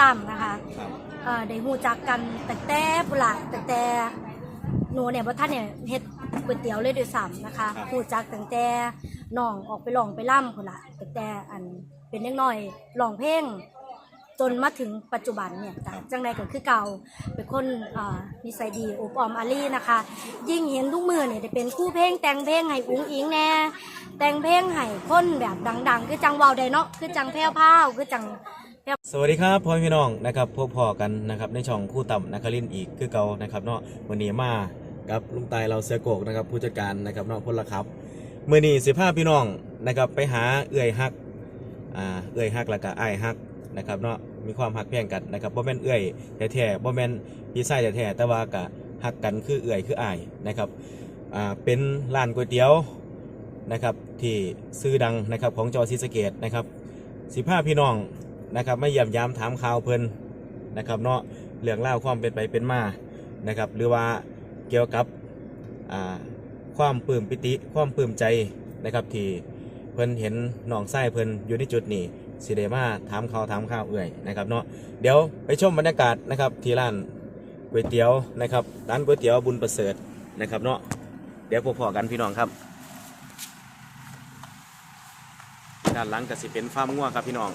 ตั้มนะคะครับเอ่อได้หูจักกันแต่แต่ปุระแต่แต่หนูเนี่ยบ่ท่านเนี่ยเฮ็ดก๋วยเตี๋ยวเลยด้วยซ้ำนะคะหูจักตั้งแต่น้องออกไปร้องไปล่ำพุ่นละแต่แต่อันเป็นเล็กน้อยร้องเพลงจนมาถึงปัจจุบันเนี่ยจ้ะจังใดก็คือเก่าเป็นคนเอ่อนิสัยดีอบออมอารีนะคะ ยิ่งเห็นทุกมือเนี่ยได้เป็นคู่เพลงแต่งเพลงให้อุ้งอิงแน่แต่งเพลงให้คนแบบดัง ๆ คือจังเวาวไดเนาะคือจังแพ้วพราวคือจัง สวัสดีครับพ่อพี่น้องนะครับพบพอกันนะครับในช่องคู่ต่ำนักคลินอีกคือเก่านะครับเนาะวันนี้มากับลุงตายเราเสือโกกนะครับผู้จัดการนะครับเนาะพลละครับมื่อนี้สิพาพี่น้องนะครับไปหาเอื่อยฮักอ่าเอื่อยฮักแล้วก็อ้ฮักนะครับเนาะมีความฮักแพงกันนะครับบ่แม่นเอื่อยแท้ๆบ่แม่นพี่ชายแท้ๆแต่ว่าก็ฮักกันคือเอื่อยคือไอ้นะครับอ่าเป็นร้านก๋วยเตี๋ยวนะครับที่ซื้อดังนะครับของจอซีสเกตนะครับสิพาพี่น้อง นะครับไม่ยี่ยมยามถามข่าวเพิ่นนะครับเนาะเรื่องเล่าความเป็นไปเป็นมานะครับ หรือว่าเกี่ยวกับความปลื้มปิติความปลื้มใจนะครับที่เพิ่นเห็นน้องไส้เพิ่นอยู่ในจุดนี้สิเดมาถามข่าวถามข่าวเอื่อยนะครับเนาะเดี๋ยวไปชมบรรยากาศนะครับที่ร้านก๋วยเตี๋ยวนะครับร้านก๋วยเตี๋ยวบุญประเสริฐนะครับเนาะเดี๋ยวพบพอกันพี่น้องครับด้านหลังก็สิเป็นฟาร์มงัวครับพี่น้อง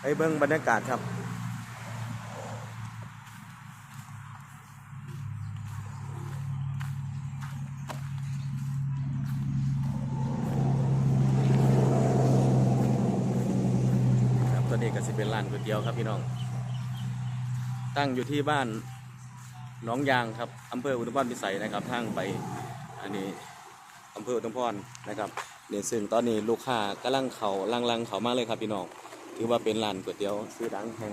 ไปเบิ้งบรรยากาศครับ ครับตัวนี้ก็สิเป็นร้านก๋วยเตี๋ยวครับพี่น้อง ตั้งอยู่ที่บ้านหนองยางครับอำเภออุดมพรพิสัยนะครับทางไปอันนี้อำเภออุดมพรนะครับเนี่ยซึ่งตอนนี้ลูกค้ากำลังเขาลังๆเขามากเลยครับพี่น้อง ถือว่าเป็นร้านก๋วยเตี๋ยวชื่อดังแห่ง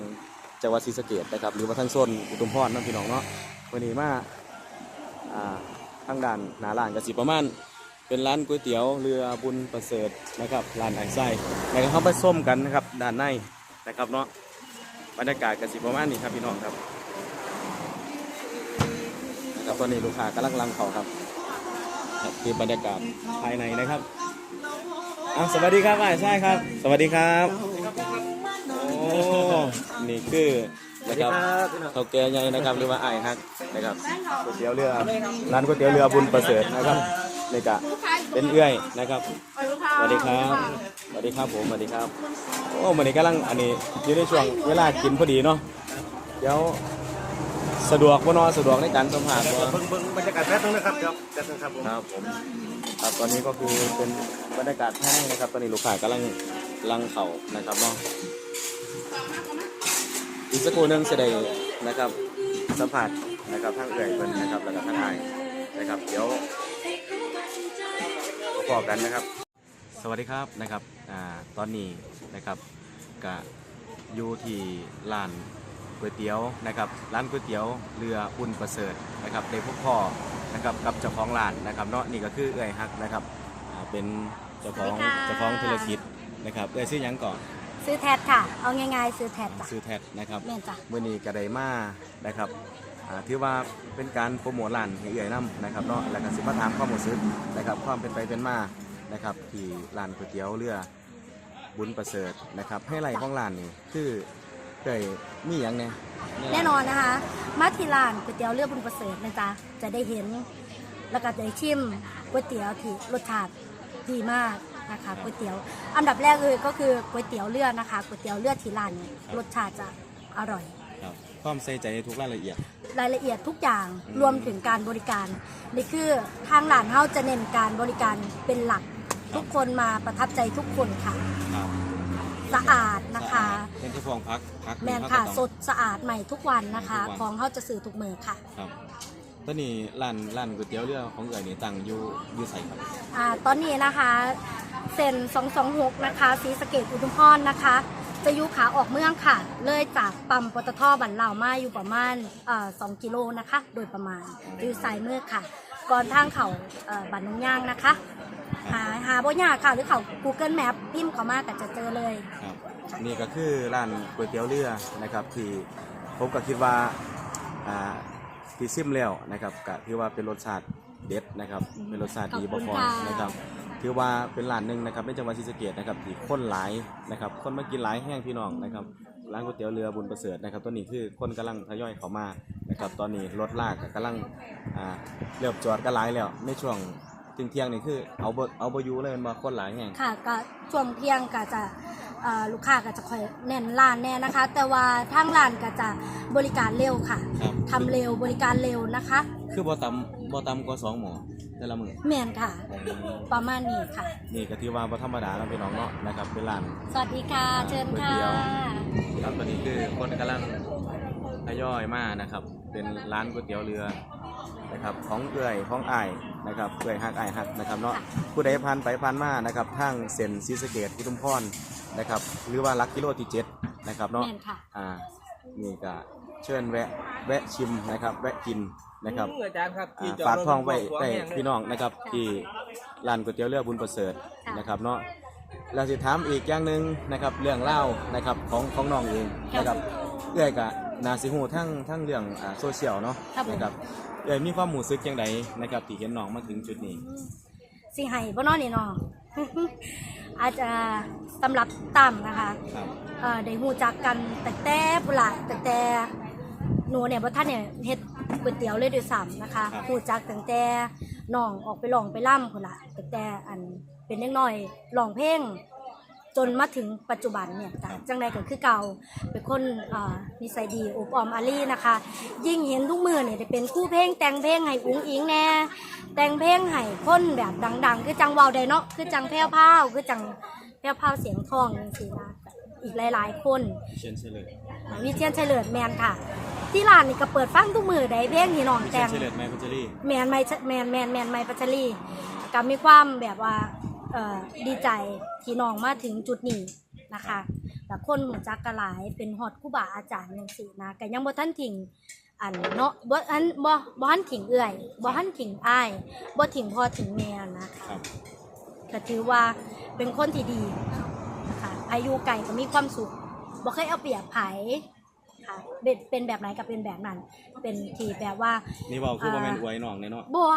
จังหวัดศรีสะเกษนะครับ หรือว่าทั้งโซนอุดมพรนั่นพี่น้องเนาะวันนี้มาอ่าทางด้านหน้าร้านก็สิประมาณเป็นร้านก๋วยเตี๋ยวเรือบุญประเสริฐนะครับร้านไอไส้แล้วก็เข้าไปส้มกันนะครับด้านในนะครับเนาะบรรยากาศก็สิประมาณนี้ครับพี่น้องครับนะครับตอนนี้ลูกค้ากำลังลังเขาครับคือบรรยากาศภายในนะครับอะสวัสดีครับไอ้ไส้ครับ สวัสดีครับ นี่คือนะครับเท่าแก่ใหญ่นะครับหรือว่าไอ้ายฮักนะครับก๋วยเตี๋ยวเรือร้านก๋วยเตี๋ยวเรือบุญประเสริฐนะครับนี่กะเป็นเอื้อยนะครับสวัสดีครับสวัสดีครับผมสวัสดีครับโอ้มันนี้กำลังอันนี้อยู่ในช่วงเวลากินพอดีเนาะเดี๋ยวสะดวกบ่เนอสะดวกในการสัมผัสบ่เบิ่งเบิ่งบรรยากาศแป๊บนึงนะครับเดี๋ยวแป๊บนึงครับผมครับผมครับตอนนี้ก็คือเป็นบรรยากาศภายในนะครับ ตอนนี้ลูกค้ากำลังลังเข่านะครับเนาะ อีกสักครู่หนึงจะได้นะครับสัมผัสนะครับทั้งเอื่อยเพิ่นนะครับแล้วก็ทั้งอายนะครับเดี๋ยวพบกันนะครับ สวัสดีครับนะครับอ่าตอนนี้นะครับกะอยู่ที่ร้านก๋วยเตี๋ยวนะครับร้านก๋วยเตี๋ยวเรืออุ่นประเสริฐนะครับในพวกพ่อนะครับกับเจ้าของร้านนะครับเนาะนี่ก็คือเอื้อยฮักนะครับอ่าเป็นเจ้าของสวัสดีค่ะเจ้าของธุรกิจนะครับเอื้อยซื้อหยังก่อน ซื้อแทดค่ะ เอาง่ายๆ ซื้อแทดจ้ะซื้อแท็นะครับแม่นจ้ะมื่อนี้กระไดมานะครับอ่าถือว่าเป็นการโปรโมทร้านให้เอื้อยนํนะครับเนาะแล้วก็สิมาถามความรู้สึกนะครับความเป็นไปเป็นมานะครับที่ร้านก๋วยเตี๋ยวเรือบุญประเสริฐนะครับให้ไรของร้านนี่คือเคยมีอย่างเนี่ยแน่นอนนะคะ มาที่ร้านก๋วยเตี๋ยวเรือบุญประเสริฐนะจ๊ะจะได้เห็น แล้วก็จะได้ชิมก๋วยเตี๋ยวที่รสชาติดีมาก นะคะก๋วยเตี๋ยว อันดับแรกเลยก็คือก๋วยเตี๋ยวเรือนะคะก๋วยเตี๋ยวเรือที่ร้านเนี่ยรสชาติจะอร่อย ครับความใส่ใจในทุกรายละเอียด รายละเอียดทุกอย่างอืม รวมถึงการบริการ นี่คือทางร้านเฮาจะเน้นการบริการเป็นหลัก ทุกคนมาประทับใจทุกคนค่ะ ครับสะอาดนะคะ เป็นที่ฟองพักพักแมนค่ะพักสดสะอาดใหม่ทุกวันนะคะ ทุกวัน ของเขาจะสื่อทุกมือค่ะครับตอนนี้ร้านร้านก๋วยเตี๋ยวเรือของเอ๋ยนี่ตั้งอยู่อยู่ใส่ครับอ่าตอนนี้นะคะ เซน226 นะคะสีสเกตอุทุมพรนะคะ จะอยู่ขาออกเมืองค่ะ เลยจากปั๊มปตทบันเหล่ามาอยู่ประมาณเอ่อ2กิโลนะคะ โดยประมาณอยู่สายเมือค่ะ ก่อนทางเขาบันนงย่างนะคะ หาหาบ่ยากค่ะหรือเขา Google Map พิมพ์เขามากก็จะเจอเลยนี่ก็คือร้านก๋วยเตี๋ยวเรือนะครับ ที่ผมก็คิดว่าที่ซิมแล้วนะครับก็ถือว่าเป็นรสชาติเด็ดนะครับ เป็นรสชาติดีขอบบ่คุณพอค่ะนะครับ ถือว่าเป็นร้านหนึ่งนะครับในจังหวัดศรีสะเกษนะครับที่คนหลายนะครับคนมากินหลายแห้งพี่น้องนะครับร้านก๋วยเตี๋ยวเรือบุญประเสริฐนะครับตัวนี้คือคนกำลังทยอยเข้ามานะครับตอนนี้รถลากก็กำลังอ่าเริ่มจอดกันหลายแล้วในช่วงเที่ยงๆนี่คือเอาบ่เอาบ่อยู่เลยแมันบ่คนหลายแห้ง ค่ะก็ช่วงเที่ยงก็จะเอ่อลูกค้าก็จะคอยแน่นร้านแน่นะคะ แต่ว่าทางร้านก็จะบริการเร็วค่ะครับ ทำเร็วบริการเร็วนะคะ คือบ่ต่ำบ่ต่ำกว่าสองหมอ แต่ละมื้อแมนค่ะอืมประมาณนี้ค่ะ นี่ก็ถือว่าบ่ธรรมดาแล้วพี่น้องเนาะนะครับเป็นร้าน สวัสดีค่ะ เชิญค่ะ ก๋วยเตี๋ยว ครับตอนนี้คือคนกำลังทยอยมานะครับ เป็นร้านก๋วยเตี๋ยวเรือนะครับของเอื่อยของอ้ายนะครับเอื่อยฮักอ้ายฮักนะครับเนาะผู้ใดผ่านไปผ่านมานะครับทางเส้นศรีสะเกดอุทุมพรนะครับหรือว่าลักกิโลที่เจ็ดนะครับเนาะ แมนค่ะ อ่านี่ก็เชิญแวะแวะชิมนะครับ แวะกิน นะครับอาจารย์ครับอ่าฝากท้องไว้ได้พี่น้องนะครับ ที่ร้านก๋วยเตี๋ยวเรือบุญประเสริฐค่ะนะครับเนาะเราจะถามอีกอย่างหนึ่งนะครับเรื่องเล่าวนะครับของของน้องเองนะครับเอื้อยกะนาซิฮูทั้งทั้งเรื่องอ่าโซเชียลเนาะครับผมนะครับเอื้อยมีความหมู่ซึกยังไงนะครับที่เห็นน้องมาถึงจุดนี้สิไห้บ่เนอนนี่เนาะอาจจะสำหรับต่ำนะคะครับเอ่อได้ฮู้จักกันแต่แต่ปุระแต่แต่หนูเนี่ยบ่ท่านเนี่ยเฮ็ด ก๋วยเตี๋ยวเลยด้วยซ้ำนะคะฮู้จักตั้งแต่น้องออกไปร้องไปล่ำพุ่นล่ะตั้งแต่อันเป็นเด็กน้อยร้องเพลงจนมาถึงปัจจุบันเนี่ยก็จังใดก็คือเก่าเป็นคนอ่านิสัยดีอบออมอารีนะคะ ยิ่งเห็นทุกมือเนี่ยได้เป็นคู่เพลงแต่งเพลงให้อุ้งอิงแน่แต่งเพลงให้คนแบบดัง ๆ คือจังเวาวไดเนาะคือจังแพ้วพราวคือจังแพ้วพราวเสียงทองจังซี่นะ อีกหลาย ๆ คนเชิญเฉลยวิเชียนเฉลิมแมนค่ะ ที่ร้านนี่ก็เปิดฟังทุกมือได้เพลงที่น้องเชิแต่ญงเฉลยแม่พัชรีแมนไม่แมนแมนแมนไม่ปัจจรีก็มีความแบบว่าเอ่อดีใจที่น้องมาถึงจุดนี้นะคะแต่คนหูจักกะหลายเป็นฮอดครูบาอาจารย์จังซี่นะก็ยังบ่ทันทิ้งอันเนาะบ่อันบ่บ่ทันทิ้งเอื้อยบ่ทันทิ้งอ้ายบ่ทิ้งพ่อทิ้งแม่นะคะครับ ก็ถือว่าเป็นคนที่ดีนะคะ อายุไก่ก็มีความสุขบ่เคยเอาเปรียบไผค่ะเป็นเป็นแบบไหนก็เป็นแบบนั้น เป็นที่แบบว่านี่บอกคือโมเมนต์อวยน้องเนี่ยเนาะบัว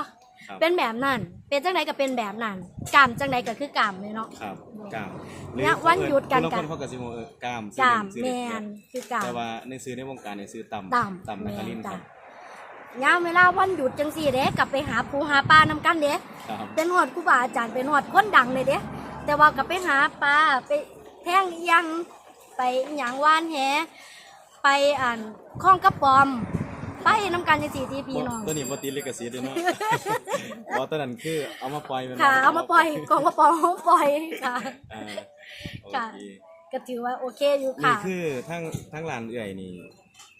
ครับ เป็นแบบนั้น เป็นจังใดก็เป็นแบบนั้นกามจังใดก็คือกามเลยเนาะ ครับกามเนี่ยวันหยุดกันกักันนเขากับซิโมเออกามกามซื้อแมเล่นนคือกาม แต่ว่าในซื้อในวงการในซื้อต่ำต่ำต่ำนักคารินทร์คจ้ะรับยามเวลาวันหยุดจังสี่เด้กลับไปหาปูหาปลานำกันเด้ ครับ เป็นหอดครูบาอาจารย์เป็นหอดคนดังเลยเด้แต่ว่ากลับไปหาปลาไป แท่งอีหยังไปอหยังว่านแหไปอ่านข้องกระปอม ไปน้ำกันในสี่ทีพี่น้อง ตัวนี้ปฏิลิกสิทธิ์ด้วยเนาะเพราะตัวนั้นคือเอามาปล่อยมันค่ะเอามาปล่อยกองกระปอมเอามาปล่อยค่ะ อ่าโอค่ะ เค ก็ถือว่าโอเคอยู่นี่ค่ะ คือทั้งทั้งร้านเอื่อยนี่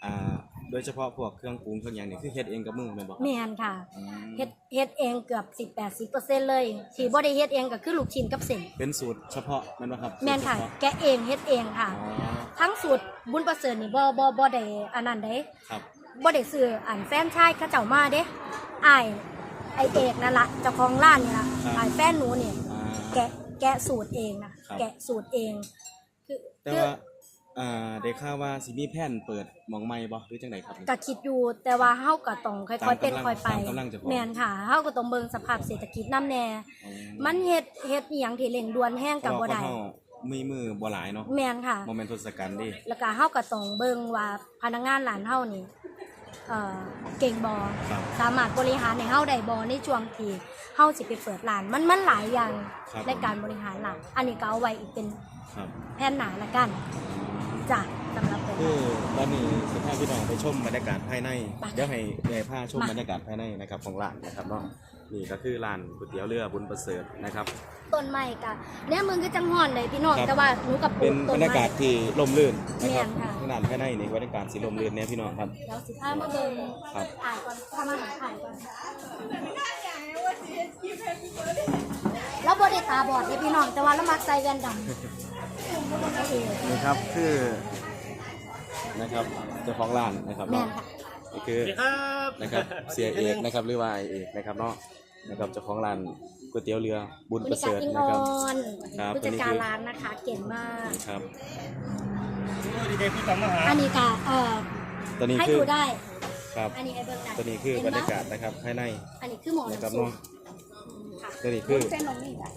อ่า โดยเฉพาะพวกเครื่องปรุงเครื่องอย่างนี่คือเฮ็ดเองกับมือแม่นบ่แมนค่ะอืมเฮ็ดเฮ็ดเองเกือบสิบแปดสิบเปอร์เซ็นต์เลยที่บ่ได้เฮ็ดเองก็คือลูกชิ้นกับเส้นเป็นสูตรเฉพาะแม่นบ่ครับแมนค่ะ สูตรเฉพาแกะเองเฮ็ดเองค่ะ อ๋อทั้งสูตรบุญประเสริฐนี่บ่บ่บ่ได้อันนั้นเด้ครับบ่ได้ซื้ออันแฟรนไชายเขาเจ้ามาเด้อ้ายไอเอกนั่นล่ะเจ้าของร้านนี่ล่ะอ้ายแฟนหนูนี่ อ่า แกะแกะสูตรเองนะครับ แกะสูตรเอง คือแต่คือว่า อ่าได้ข่าวว่าสิมีแผนเปิดหมองใหม่บ่หรือจังไดครับ ก็คิดอยู่แต่ว่าเฮาก็ต้องค่อยๆเป็นค่อยไปตามกำลังเจ้าของ แม่นค่ะเฮาก็ต้องเบิ่งสภาพเศรษฐกิจนํแน่อ๋อมันเฮ็ดเฮ็ดอหยังที่เร่งด่วนแห้งกับบ่ได้เพราะว่าคนเฮามีมือบ่หลายเนาะแม่นค่ะ บ่แม่นทศกัณฐ์ดิแล้วก็เฮาก็ต้องเบิ่งว่าพนักงานร้านเฮานี่เอ่อเก่งบ่ครับสามารถบริหารให้เฮาได้บ่ในช่วงที่เฮาสิไปเปิดร้านมันมันหลายอย่างครับในการบริหารร้านอันนี้ก็เอาไว้อีกเป็นครับแผนหนาละกัน จ้ะสำหรับผม คือตอนนี้สิพาพี่น้องไปชมบรรยากาศภายใน ไปเดี๋ยวให้เดี๋ยวให้พาชมมา บรรยากาศภายในนะครับของร้านนะครับเนาะนี่ก็คือร้านก๋วยเตี๋ยวเรือบุญประเสริฐนะครับ ต้นไม้ก็เนี่ยมึงก็จังฮ้อนเลยพี่น้องครับ แต่ว่าหนูกับปลูเป็นกบต้รนรยาไม้ กาศที่ลมลื่นนะครับแม่นค่ะขนาดภายในนี่บรรยากาศสีลมลื่นเนี่ยพี่น้องครับ เดี๋ยวสิพามาเบิ่งครับถ่ายก่อนทำอาหารถ่ายก่อนแล้วบ่ได้ตาบอดเลยพี่น้องแต่ว่าเรามักใส่แว่นดำโอเค นี่ครับคือนะครับเจ้าของร้านนะครับแม่เนาะนค่ะนี่คือสวัสดีครับนะครับเสียเอกนะครับหรือว่าไอเอกนะครับเนาะนะครับเจ้าของร้านก๋วยเตี๋ยวเรือบุญบปริระเสการริฐอิงอนะครับอนครับผู้จัดอันนี้กาคืรอร้านนะคะเก่งมากครับดีเดพี่ตำมาหาอันนี้ก็เอ่อตอนนี้ให้คือดูได้ครับอันนี้ไอ้เบิร์ได้ตัวนี้คือบรรยากาศเห็นปะนะครับภายในอันนี้คือหมอนะครับน้ำซุปเนาะค่ะ ตัวนี้คือเส้นนมนี่จ้ะ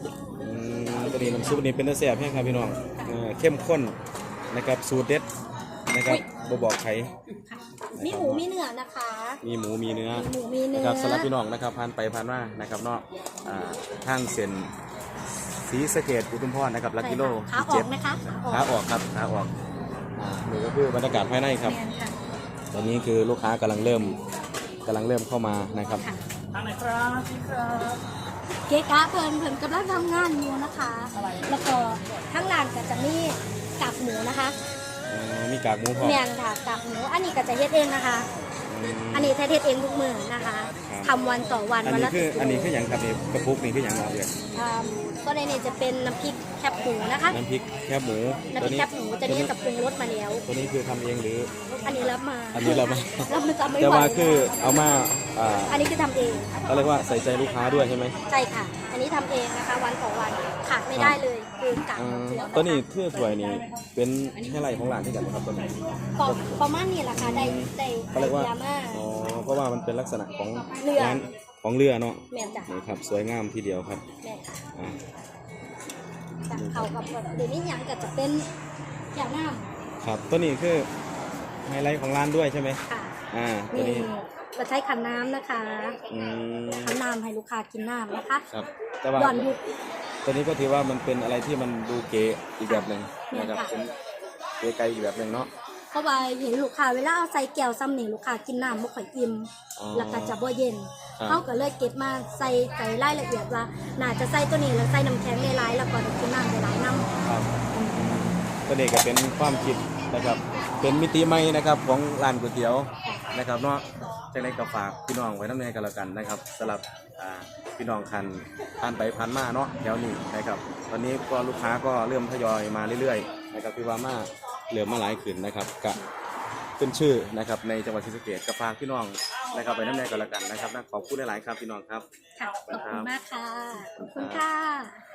อืมตัวนี้น้ำซุปนี่เป็นเสียบแห้งครับพี่น้องเอ่อเข้มข้นนะครับสูตรเด็ดนะครับบ่บอกใครค่ะมีหมูมีเนื้อนะคะ มีหมูมีเนื้อมีหมูมีเนื้นะอครับสำหรับพี่น้องนะครับผ่านไปผ่านมานะครับเนาะอ่าทางเส้นสีสะเกดอุทุมพรนะครับลักกิโลขาอเจ็อกนะคะขาออกครับขาออกอ่านี่ก็คือบรรยากาศภายในครับแมนค่ะตอนนี้คือลูกค้ากำลังเริ่มกำลังเริ่มเข้ามานะครับค่ะทางไหนครับพี่ครับ เกะกะเพิ่นเพิ่นกำลังทำงานอยู่นะคะ แล้วก็ข้างล่างก็จะมีกากหมูนะคะเอ่อมีกากหมูพอแมนค่ะกากหมูอันนี้ก็จะเฮ็ดเองนะคะ อืมอันนี้แท้เฮ็ดเองทุกมื้อนะคะครับทำวันต่อวันอันวันนี้ละคือสิบกิโลอันนี้คืออย่างครับนี่กระปุกนี่คืออย่างเราเลยอ่าก็ในนี้จะเป็นน้ำพริกแคบหมูนะคะ น้ำพริกแคบหมูน้ำพริกแคบหมูจะนี่จะปรุงรสมาแล้ว ตัวนี้คือทำเองหรือ อันนี้รับมาอันนี้รับมา รับมาจะไม่แต่ไหวว่าคือเอามาอ่าอันนี้คือทำเอง เขาเรียกว่าใส่ใจลูกค้าด้วยใช่ไหม ใช่ค่ะ อันนี้ทำเองนะคะวันต่อวัน ขาดไม่ได้เลยคือกากอ่าหมูเจียวะคะตัวนี้เทื่อสวยนี่เป็นให้ไรของร้านที่กันครับตัวนี้ ประประมาณนี้แหละค่ะได้ได้เขาเรียกว่าได้มาอ๋อเพราะว่ามันเป็นลักษณะของเรือร้านของเรือเนาะแม่นจ้ะนี่ครับสวยงามทีเดียวครับแม่นค่ะอ่าจากเขากับแบบเดี๋ยวนี้ยังก็จะเป็นอย่างน้ครับตัวนี้คือไฮไลท์ของร้านด้วยใช่ไหมำค่ะอ่าตัวนี่นี้เราใช้ขันน้ำนะคะอืมขันน้ำให้ลูกค้ากินน้ำนะคะ ครับแต่ว่า ย้อนยุค ตัวนี้ก็ถือว่ามันเป็นอะไรที่มันดูเก๋อีกแบบหนึ่งนะครับค่ะเป็นเก๋ไกลอีกแบบหนึ่งเนาะ เพราะว่าเห็นลูกค้าเวลาเอาใส่แก้วซ้ำนี่ลูกค้ากินน้ำบ่ค่อยอิ่มอ๋อแล้วก็จะบ่เย็นครับ เขาก็เลยเก็บมาใส่ใจรายละเอียดว่าน่าจะใส่ตัวนี้แล้วใส่น้ำแข็งหลายๆแล้วก็กินน้ำหลายๆน้ำครับตัวนี้ก็เป็นความคิดนะครับ เป็นมิติใหม่นะครับของร้านก๋วยเตี๋ยว นะครับเนาะจังไดก็ฝากพี่น้องไว้น้ำในกันแล้วกันนะครับสำหรับอ่าพี่น้องคันผ่านไปผ่านมาเนาะแถวนี้นะครับ ตอนนี้ก็ลูกค้าก็เริ่มทยอยมาเรื่อยๆนะครับพี่ว่ามาเหลือมาหลายขึ้นนะครับกะขึ้นชื่อนะครับในจังหวัดศรีสะเกษก็ฝากพี่น้องนะครับไปน้ำในกันแล้วกันนะครับนะขอบคุณหลายๆครับพี่น้องครับค่ะขอบคุณมากค่ะขอบคุณค่ะ